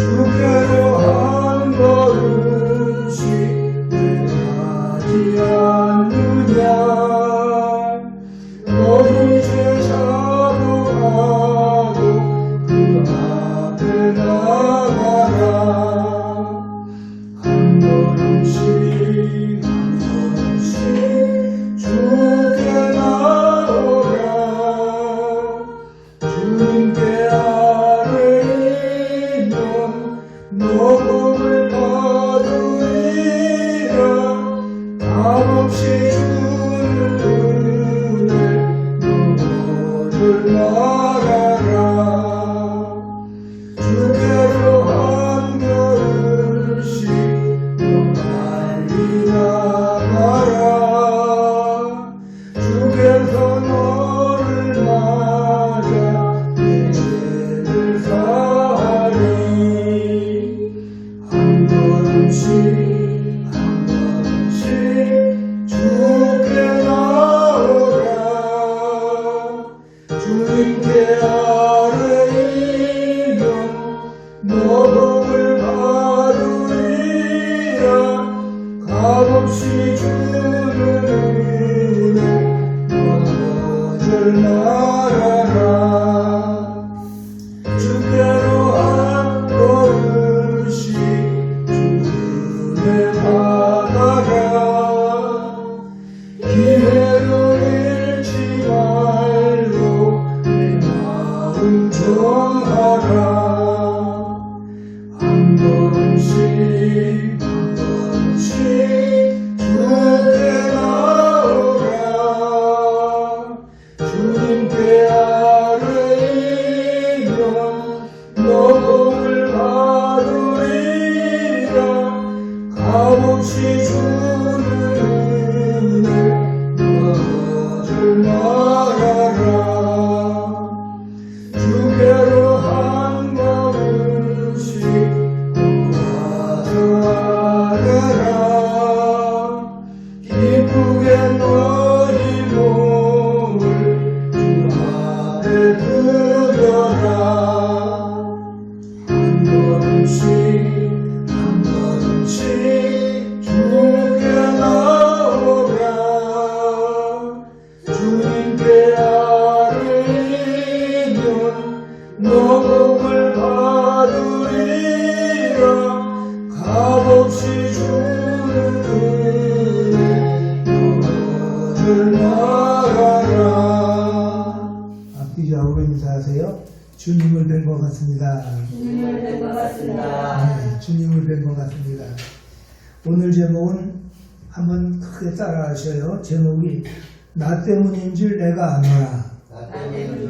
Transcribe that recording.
주께로 한 걸음씩 가지 않느냐. 너희 죄 자복하고 그 앞에 나가라. 한 걸음씩 없이 값없이 주는 은혜 너를 말하라 주께로 한 걸음씩 주의 받아라 기회를 잃지 말고 내 마음 걸음씩 한 걸음씩 주님을 뵌 것 같습니다. 주님을 뵌것 같습니다. 네, 주님을 뵌 것 같습니다. 오늘 제목은 한번 크게 따라 하셔요. 제목이 나 때문인 줄 내가 아노라. 나 때문인